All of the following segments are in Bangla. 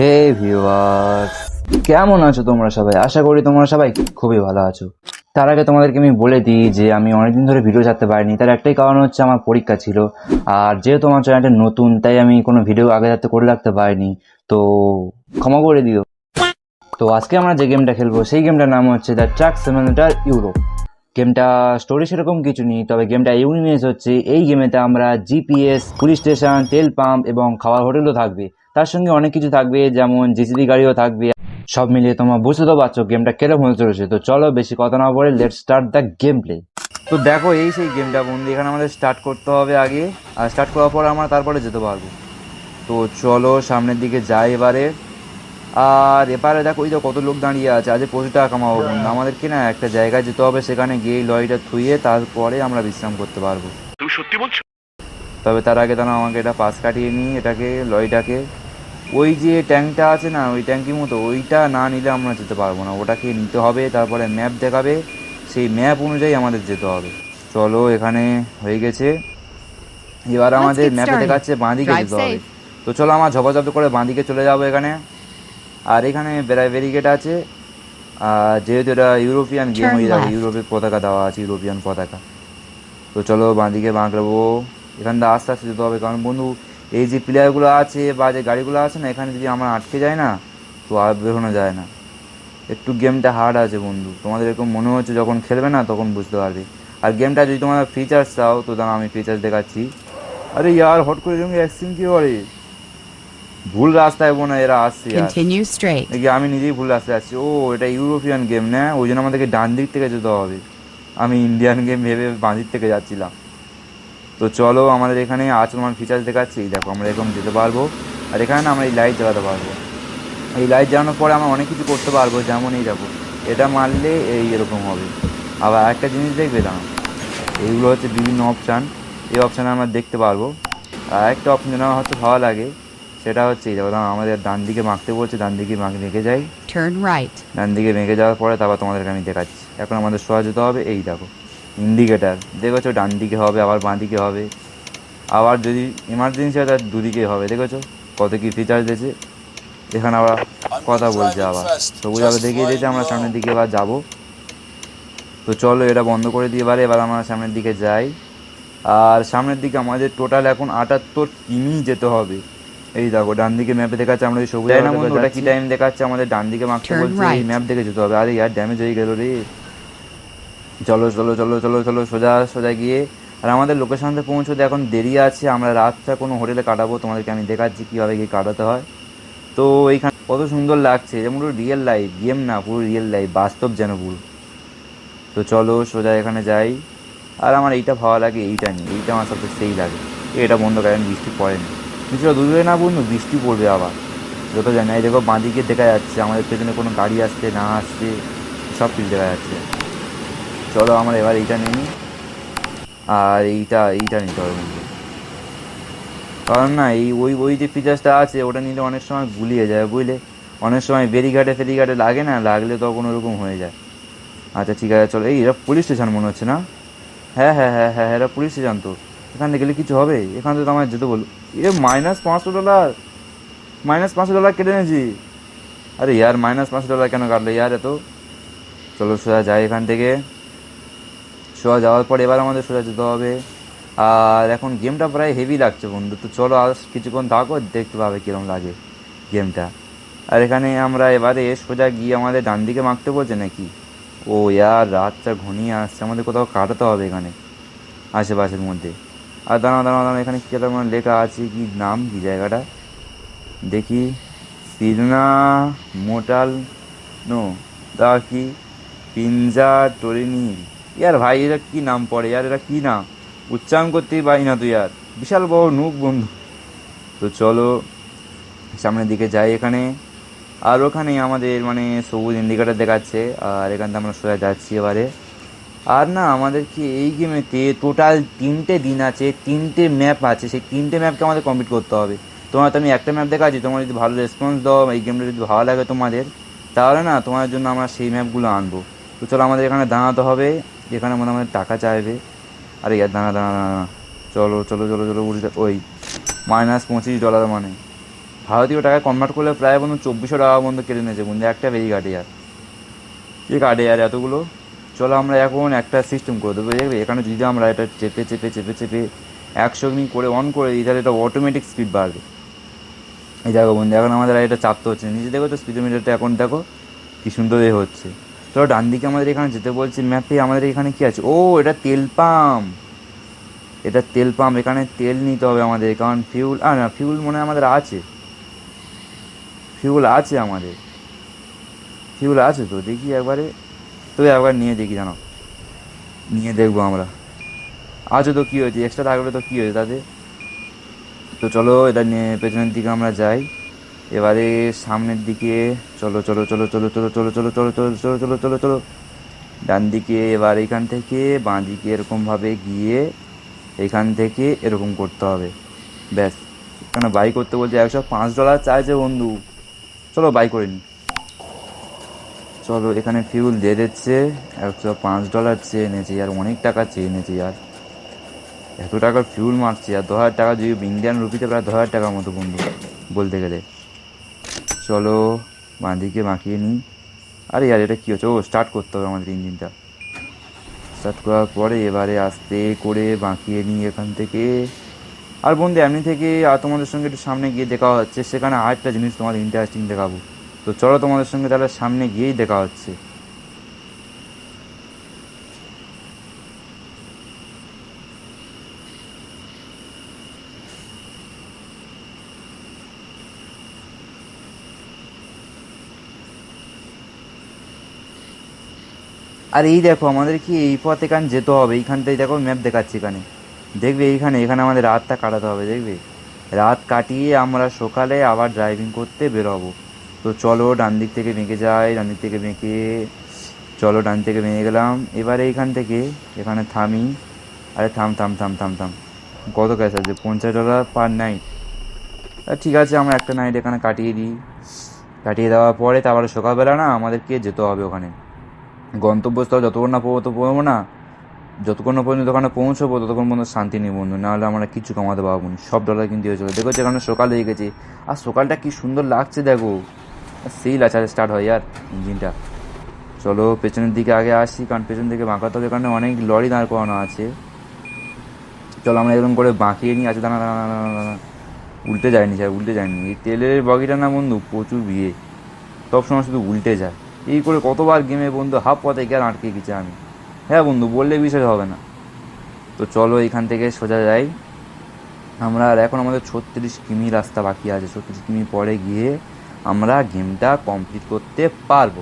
হে ভিউয়ার্স কেমন আছো তোমরা সবাই? আশা করি তোমরা সবাই খুবই ভালো আছো। তার আগে তোমাদেরকে আমি বলে দিই যে আমি অনেকদিন ধরে ভিডিও ছাড়তে পারিনি, তার একটাই কারণ হচ্ছে আমার পরীক্ষা ছিল। আর যেহেতু আমার চ্যানেলটা নতুন, তাই আমি কোনো ভিডিও আগে যাতে করে রাখতে পারিনি। তো ক্ষমা করে দিও। তো আজকে আমরা যে গেমটা খেলব, সেই গেমটার নাম হচ্ছে দ্য ট্রাক সিমিলেটার ইউরোপ গেমটা স্টোরি সেরকম কিছু নেই, তবে গেমটা ইউনিনেস হচ্ছে। এই গেমেতে আমরা জিপিএস পুলিশ স্টেশন তেল পাম্প এবং খাওয়ার হোটেলও থাকবে। তার সঙ্গে অনেক কিছু থাকবে যেমন জিসিবি গাড়িও থাকবে। সব মিলিয়ে তোমরা বুঝতে তো পারছ গেমটা কীরকম হতে চলেছে। তো চলো বেশি কথা না বলে let start the game play তো দেখো এই সেই গেমটা বন্ধু এখানে আমাদের স্টার্ট করতে হবে আগে। আর স্টার্ট করার পর আমরা তারপরে যেতে পারব। তো চলো সামনের দিকে যাই এবারে। আর এবারে দেখো ওই তো কত লোক দাঁড়িয়ে আছে আজ প্রচুর টাকা কামাবো বন্ধু। আমাদেরকে না একটা জায়গায় যেতে হবে সেখানে গিয়ে লরিটা থুয়ে তারপরে আমরা বিশ্রাম করতে পারব। তুমি সত্যি বলছো? তবে তার আগে দাঁড়াও আমাকে এটা পাশ কাটিয়ে নিই এটাকে লরিটাকে ওই যে ট্যাঙ্কটা আছে না ওই ট্যাঙ্কির মতো ওইটা না নিলে আমরা যেতে পারব না। ওটাকে নিতে হবে তারপরে ম্যাপ দেখাবে। সেই ম্যাপ অনুযায়ী আমাদের যেতে হবে। চলো এখানে হয়ে গেছে। এবার আমাদের ম্যাপে দেখাচ্ছে বাঁদিকে যেতে হবে। তো চলো আমার ঝপাঝপ করে বাঁদিকে চলে যাব এখানে। আর এখানে ব্যারিকেড আছে। আর যেহেতু এটা ইউরোপিয়ান গেম হয়ে যাবে. ইউরোপের পতাকা দেওয়া আছে ইউরোপিয়ান পতাকা। তো চলো বাঁদিকে বাঁকড়াবো। এখান থেকে আস্তে আস্তে যেতে হবে। কারণ বন্ধু এই যে প্লেয়ারগুলো আছে বা যে গাড়িগুলো আছে না এখানে যদি আমরা আটকে যায় না তো আর বেরোনো যায় না। একটু গেমটা হার্ড আছে বন্ধু। তোমাদের এরকম মনে হচ্ছে যখন খেলবে না তখন বুঝতে পারবে। আর গেমটা যদি তোমরা ফিচার্স চাও তো দাঁড়াও আমি ফিচার্স দেখাচ্ছি। আরে ইয়ার হট করে এরকম অ্যাক্সিং কি করে? ভুল রাস্তায় বোনা এরা আসছে আমি নিজেই ভুল রাস্তায় আসছি ও এটা ইউরোপিয়ান গেম না? ওই জন্য আমাদেরকে ডান দিক থেকে যেতে হবে। আমি ইন্ডিয়ান গেম ভেবে বাঁ দিক থেকে যাচ্ছিলাম। তো চলো আমাদের এখানে আচরণ ফিচার্স দেখাচ্ছি। এই দেখো আমরা এরকম যেতে পারব। আর এখানে আমরা এই লাইট জ্বালাতে পারব। এই লাইট জ্বালানোর পরে আমরা অনেক কিছু করতে পারব যেমন এই দেখো এটা মারলে এই এরকম হবে। আবার একটা জিনিস দেখবে দাঁড়াও। এইগুলো হচ্ছে বিভিন্ন অপশান এই অপশানে আমরা দেখতে পারব। আর একটা অপশান যেন হচ্ছে ভালো লাগে সেটা হচ্ছে এই দেখো আমাদের ডান দিকে মাখতে বলছে ডান দিকে মাখ মেখে যাই। Right. ডান দিকে মেঘে যাওয়ার পরে তারপর তোমাদেরকে আমি দেখাচ্ছি। এখন আমাদের সোজা যেতে হবে এই দেখো। ইন্ডিকেটার। দেখেছ ডান দিকে হবে আবার বাঁ দিকে হবে। আবার যদি এমার্জেন্সি হয় তার দুদিকে হবে। দেখেছ কত কি ফিচার দিয়েছে। এখানে আবার কথা বলছে আবার। সবুজ আলো দেখিয়ে দিয়েছে আমরা সামনের দিকে এবার যাব। তো চলো এটা বন্ধ করে দিয়ে এবারে। এবার আমরা সামনের দিকে যাই। আর সামনের দিকে আমাদের টোটাল এখন আটাত্তর কিমি যেতে হবে। এই দেখো ডান দিকে ম্যাপে দেখাচ্ছে আমরা ওই সবুজ না বন্ধু, ওটা কি টাইম দেখাচ্ছে আমাদের ডান দিকে মারতে বলছে এই ম্যাপ দেখে যেতে হবে। আরে ইয়ার ড্যামেজ হয়ে গেল রে। চলো চলো চলো চলো চলো, সোজা সোজা গিয়ে। আর আমাদের লোকেশনতে পৌঁছতে এখন দেরি আছে, আমরা রাতটা কোনো হোটেলে কাটাবো, তোমাদেরকে আমি দেখাচ্ছি কীভাবে গিয়ে কাটাতে হয়। তো এইখানে কত সুন্দর লাগছে যেমন পুরো রিয়েল লাইফ গেম না, পুরো রিয়েল লাইফ বাস্তব যেন পুরো তো চলো, সোজা এখানে যাই। আর আমার এইটা ভালো লাগে, এইটা নিয়ে, এইটা আমার সবচেয়ে সেই লাগে। এটা বন্ধ করেন বৃষ্টি পড়েনি কিছুটা দূরে না বন্ধু, বৃষ্টি পড়বে আবার। যত জানি না দেখো বাঁদিকে দেখা যাচ্ছে, আমাদের পেছনে কোনো গাড়ি আসছে, না আসছে, সব কিছু দেখা যাচ্ছে। চলো আমরা এবার এইটা নিই। আর এইটা এইটা নিতে হবে কারণ না, এই ওই ওই যে ফিচার্সটা আছে, ওটা নিলে অনেক সময় গুলিয়ে যায়, বুঝলে? অনেক সময় বেরিঘাটে ফেরিঘাটে লাগে না, লাগলে তখন ওরকম হয়ে যায়। আচ্ছা ঠিক আছে, চলো। এই এটা পুলিশ স্টেশন মনে হচ্ছে না? হ্যাঁ হ্যাঁ হ্যাঁ হ্যাঁ এটা পুলিশ স্টেশন তো। এখান থেকে গেলে কিছু হবে? এখান থেকে তো আমার যেতে বলো এ মাইনাস পাঁচশো ডলার মাইনাস পাঁচশো ডলার কেটে নিয়েছি আরে, ইয়ার মাইনাস পাঁচশো ডলার কেন কাটলো? ইয়ার এত। চলো, সোজা যাই এখান থেকে। সোজা যাওয়ার পর এবার আমাদের সোজা যেতে হবে। আর এখন গেমটা প্রায় হেভি লাগছে বন্ধু, তো চলো আর কিছুক্ষণ থাকো, দেখতে পাবে কীরকম লাগে গেমটা। আর এখানে আমরা এবারে সোজা গিয়ে আমাদের ডান দিকে মাখতে বলছে নাকি? ও ইয়ার, রাতটা ঘনিয়ে আসছে, আমাদের কোথাও কাটাতে হবে এখানে, আশেপাশের মধ্যে। আর দাঁড়াও দাঁড়াও দাঁড়াও, এখানে কী তেমন লেখা আছে, কি নাম, কি জায়গাটা? দেখি সিরনা মোটাল নো দা কি? পিনজা টরিনি ইয়ার ভাই, এরা কি নাম পড়ে? ইয়ার, এরা কি নাম উচ্চারণ করতেই পারি না তুই আর বিশাল বড় নুক বন্ধু। তো চলো, সামনের দিকে যাই এখানে। আর ওখানেই আমাদের মানে সবুজ ইন্ডিকেটার দেখাচ্ছে। আর এখান থেকে আমরা সোজা যাচ্ছি এবারে। আর না, আমাদের কি এই গেমেতে টোটাল তিনটে দিন আছে, তিনটে ম্যাপ আছে। সেই তিনটে ম্যাপকে আমাদের কমপ্লিট করতে হবে। তোমার তো আমি একটা ম্যাপ দেখাচ্ছি, তোমার যদি ভালো রেসপন্স দাও, এই গেমটা যদি ভালো লাগে তোমাদের, তাহলে না তোমার জন্য আমরা সেই ম্যাপগুলো আনব। তো চলো আমাদের এখানে দাঁড়াতে হবে। যেখানে মনে আমাদের টাকা চাইবে। আরে ইয়ার দাঁড়া দাঁড়া দাঁড়া। চলো চলো চলো চলো উঠে ওই মাইনাস পঁচিশ ডলার মানে। ভারতীয় টাকায় কনভার্ট করলে প্রায় বন্ধু চব্বিশশো টাকা বন্ধু কেটে নিয়েছে। বন্ধু, একটা বেরি কাটে আর। কি কাটে আর এতগুলো? চলো, আমরা এখন একটা সিস্টেম করে দেবো। দেখবে, এখানে যদি আমরা এটা চেপে চেপে চেপে চেপে একশো করে অন করে দিই, তাহলে এটা অটোমেটিক স্পিড বাড়বে। এই দেখো বন্ধু, এখন আমাদের এটা চাপতে হচ্ছে না। নিচে দেখো তো স্পিডোমিটারটা এখন দেখো কী সুন্দর এ হচ্ছে। চলো ডান দিকে আমাদের এখানে যেতে বলছি, ম্যাপে আমাদের এখানে কি আছে? ও, এটা তেল পাম্প। এটা তেল পাম্প, এখানে তেল নিতে হবে আমাদের, কারণ ফিউল আর না ফিউল মনে হয় আমাদের আছে। ফিউল আছে আমাদের। ফিউল আছে তো, দেখি একবারে। তবে একবার নিয়ে দেখি, জানো। নিয়ে দেখব আমরা। আছে তো কী হয়েছে? এক্সট্রা থাকলে তো কী হয়েছে তাতে? তো চলো, এটা নিয়ে পেছনের দিকে আমরা যাই। এবারে সামনের দিকে চলো চলো চলো চলো চলো চলো চলো চলো চলো চলো চলো চলো চলো ডান দিকে এবার এখান থেকে বাঁ দিকে এরকমভাবে গিয়ে এখান থেকে এরকম করতে হবে ব্যাস কেন বাই করতে বলছে একশো পাঁচ ডলার চাইছে বন্ধু চলো বাই করে নি চলো এখানে ফিউল দিয়ে দিচ্ছে একশো পাঁচ ডলার চেয়ে এনেছি আর অনেক টাকা চেয়ে এনেছি আর এত টাকার ফিউল মারছি আর দু হাজার টাকা যদি ইন্ডিয়ান রুপিতে প্রায় দু হাজার টাকার মতো বন্ধু বলতে গেলে চলো, বাঁদিকে বাঁকিয়ে নিই। আরে ইয়ার এটা কী হচ্ছে? ও স্টার্ট করতে হবে আমাদের ইঞ্জিনটা। স্টার্ট করার পরে এবারে আস্তে করে বাঁকিয়ে নিই এখান থেকে। আর বন্ধু, এমনি থেকে আর তোমাদের সঙ্গে একটু সামনে গিয়ে দেখা হচ্ছে। সেখানে আরেকটা জিনিস তোমাদের ইন্টারেস্টিং দেখাবো। তো চলো তোমাদের সঙ্গে তাহলে সামনে গিয়েই দেখা হচ্ছে। আর এই দেখো আমাদের কি এই পথ এখানে যেতে হবে, এইখানটায় দেখো ম্যাপ দেখাচ্ছি এখানে। দেখবে এইখানে, এখানে আমাদের রাতটা কাটাতে হবে, দেখবে? রাত কাটিয়ে আমরা সকালে আবার ড্রাইভিং করতে বেরোবো। তো চলো, ডান দিক থেকে বেঁকে যাই, ডান দিক থেকে বেঁকে, চলো ডান থেকে বেঁকে গেলাম। এবারে এইখান থেকে, এখানে থামি। আরে থাম থাম থাম থাম থাম। কত ক্যাশ আছে? পঞ্চাশ ডলার পার নাইট ঠিক আছে, আমরা একটা নাইট এখানে কাটিয়ে দিই। কাটিয়ে দেওয়ার পরে তারপরে সকালবেলা না আমাদেরকে যেতে হবে ওখানে। গন্তব্যস্থল যতক্ষণ না পৌঁছতে পারব না, যতক্ষণ না পর্যন্ত ওখানে পৌঁছবো, ততক্ষণ পর্যন্ত শান্তি নেই বন্ধু। নাহলে আমরা কিছু কমাতে পারব না। সব ডলার কিন্তু হয়ে চলে। দেখো যেখানে সকাল হয়ে গেছে। আর সকালটা কি সুন্দর লাগছে, দেখো। সেই লাচারে স্টার্ট হয় আর ইঞ্জিনটা। চলো পেছনের দিকে আগে আসি, কারণ পেছন দিকে বাঁকাতে হবে এখানে অনেক লরি দাঁড় করানো আছে। চলো আমরা এরকম করে বাঁকিয়ে নিই। আছে দাঁড়া দাঁড়া দাঁড়া। উল্টে যায়নি স্যার, উল্টে যায়নি। এই তেলের বগিটা না বন্ধু, প্রচুর বিয়ে সব সময় শুধু উল্টে যায়। এই করে কতবার গেমে বন্ধু হাফ পথে গেল আটকে গেছি আমি। হ্যাঁ বন্ধু, বললে বিষয় হবে না। তো চলো এখান থেকে সোজা যাই। আমরা আর এখন আমাদের ছত্রিশ কিমি রাস্তা বাকি আছে। ছত্রিশ কিমি পরে গিয়ে আমরা গেমটা কমপ্লিট করতে পারব।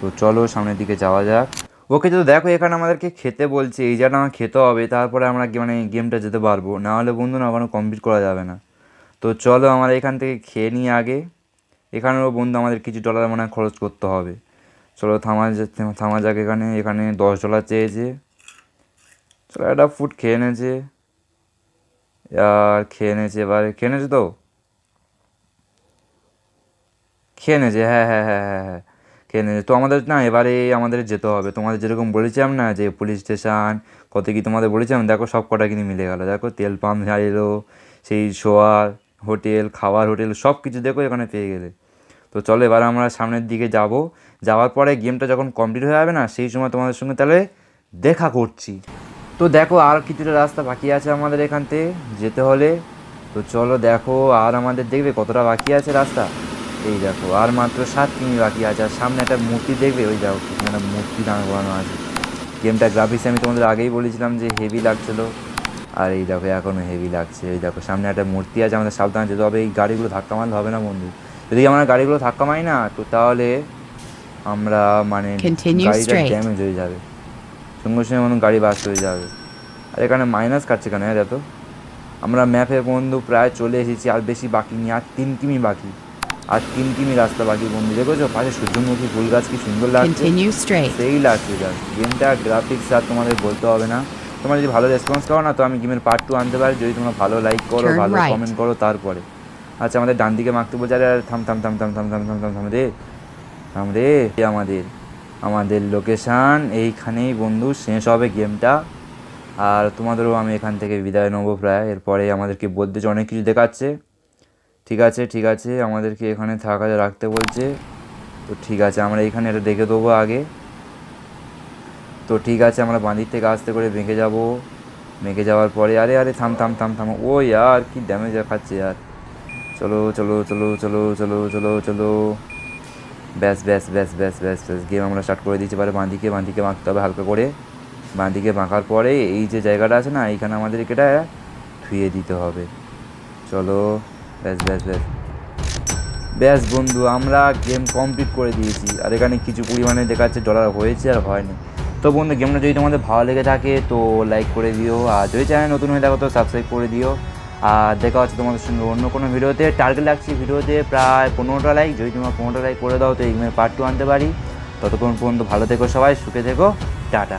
তো চলো সামনের দিকে যাওয়া যাক। ওকে তো দেখো এখানে আমাদেরকে খেতে বলছে, এই জায়গাটা আমার খেতে হবে, তারপরে আমরা মানে গেমটা যেতে পারব। না হলে বন্ধু না, ওখানে কমপ্লিট করা যাবে না। তো চলো আমরা এখান থেকে খেয়ে নিই আগে। এখানেও বন্ধু আমাদের কিছু ডলার মনে খরচ করতে হবে। চলো থামা থামা যাক এখানে এখানে দশ ডলার চেয়েছে। চলো একটা ফুড খেয়ে নেছে। আর খেয়ে নেছে এবারে, খেয়ে নেছে তো? খেয়ে নেছে হ্যাঁ হ্যাঁ হ্যাঁ হ্যাঁ হ্যাঁ খেয়ে নেছে। তো আমাদের না এবারে আমাদের যেতে হবে। তোমাদের যেরকম বলেছিলাম না যে পুলিশ স্টেশন কত কি তোমাদের বলেছিলাম? দেখো সব কটা কিন্তু মিলে গেলো। দেখো তেল পাম্প এলো সেই শোয়ার হোটেল, খাওয়ার হোটেল সব কিছু দেখো এখানে পেয়ে গেলে। তো চলো এবার আমরা সামনের দিকে যাব। যাওয়ার পরে গেমটা যখন কমপ্লিট হয়ে যাবে না, সেই সময় তোমাদের সঙ্গে তাহলে দেখা করছি। তো দেখো আর কিছুটা রাস্তা বাকি আছে আমাদের এখান থেকে যেতে হলে। তো চলো দেখো আর আমাদের দেখবে কতটা বাকি আছে রাস্তা। এই দেখো, আর মাত্র সাত কিমি বাকি আছে। আর সামনে একটা মূর্তি দেখবে, ওই দেখো একটা মূর্তি দাঁড় করানো আছে। গেমটা গ্রাফিক্স আমি তোমাদের আগেই বলেছিলাম যে হেভি লাগছিল। আর এই দেখো এখনও হেভি লাগছে। এই দেখো সামনে একটা মূর্তি আছে আমাদের সাবধানে যেতে হবে। এই গাড়িগুলো ধাক্কা মারলে হবে না বন্ধু। যদি আমরা গাড়িগুলো ধাক্কা মারি না তো তাহলে আমরা মানে গাড়িটা ড্যামেজ হয়ে যাবে। সঙ্গে সঙ্গে মতন গাড়ি বাস হয়ে যাবে। আর এখানে মাইনাস কাটছে কেন হ্যাঁ তো? আমরা ম্যাপে বন্ধু প্রায় চলে এসেছি আর বেশি বাকি নেই আর তিন কিমি বাকি। আর তিন কিমি রাস্তা বাকি বন্ধু দেখেছ? পাশে সূর্যমুখী ফুল গাছ কি সুন্দর লাগছে। সেই লাগছে জাস্ট গেমটা গ্রাফিক্স আর তোমাদের বলতে হবে না। তোমরা যদি ভালো রেসপন্স করো না তো আমি গেমের পার্ট টু আনতে পারি। যদি তোমরা ভালো লাইক করো ভালো কমেন্ট করো তারপরে। আচ্ছা আমাদের ডান দিকে মাখতে বলছে, আরে আরে, থাম থাম থাম থাম থাম থাম থাম থাম থাম রে থাম রে আমাদের আমাদের লোকেশান এইখানেই বন্ধু, শেষ হবে গেমটা আর তোমাদেরও আমি এখান থেকে বিদায় নেব প্রায়। এরপরে আমাদেরকে বলতে যে অনেক কিছু দেখাচ্ছে। ঠিক আছে ঠিক আছে, আমাদেরকে এখানে থাকা রাখতে বলছে। তো ঠিক আছে, আমরা এখানে এটা দেখে দেবো আগে। তো ঠিক আছে, আমরা বাঁদিক থেকে আস্তে করে বেঁকে যাব। বেঁকে যাওয়ার পরে, আরে আরে, থাম থাম থাম থাম, ও, ইয়ার, কি ড্যামেজ দেখাচ্ছে, ইয়ার। চলো চলো চলো চলো চলো চলো চলো। ব্যাস ব্যাস ব্যাস ব্যাস ব্যাস ব্যাস গেম আমরা স্টার্ট করে দিচ্ছি এবারে বাঁদিকে বাঁদিকে বাঁকতে হবে হালকা করে। বাঁদিকে বাঁকার পরে এই যে জায়গাটা আছে না, এইখানে আমাদেরকে এটা ধুয়ে দিতে হবে। চলো, ব্যাস ব্যাস ব্যাস। ব্যাস বন্ধু, আমরা গেম কমপ্লিট করে দিয়েছি। আর এখানে কিছু পরিমাণে দেখাচ্ছে ডলার হয়েছে আর হয়নি তো বন্ধু গেমটা যদি তোমাদের ভালো লেগে থাকে, তো লাইক করে দিও। আর যদি চ্যানেল নতুন হয়ে থাকো, তো সাবস্ক্রাইব করে দিও। আর দেখা হচ্ছে তোমাদের সঙ্গে অন্য কোনো ভিডিওতে। টার্গেট লাগছে ভিডিওতে প্রায় পনেরোটা লাইক যদি তোমার পনেরোটা লাইক করে দাও, তো এই পার্ট টু আনতে পারি। ততক্ষণ পর্যন্ত ভালো থেকো সবাই, সুখে থেকো। টাটা।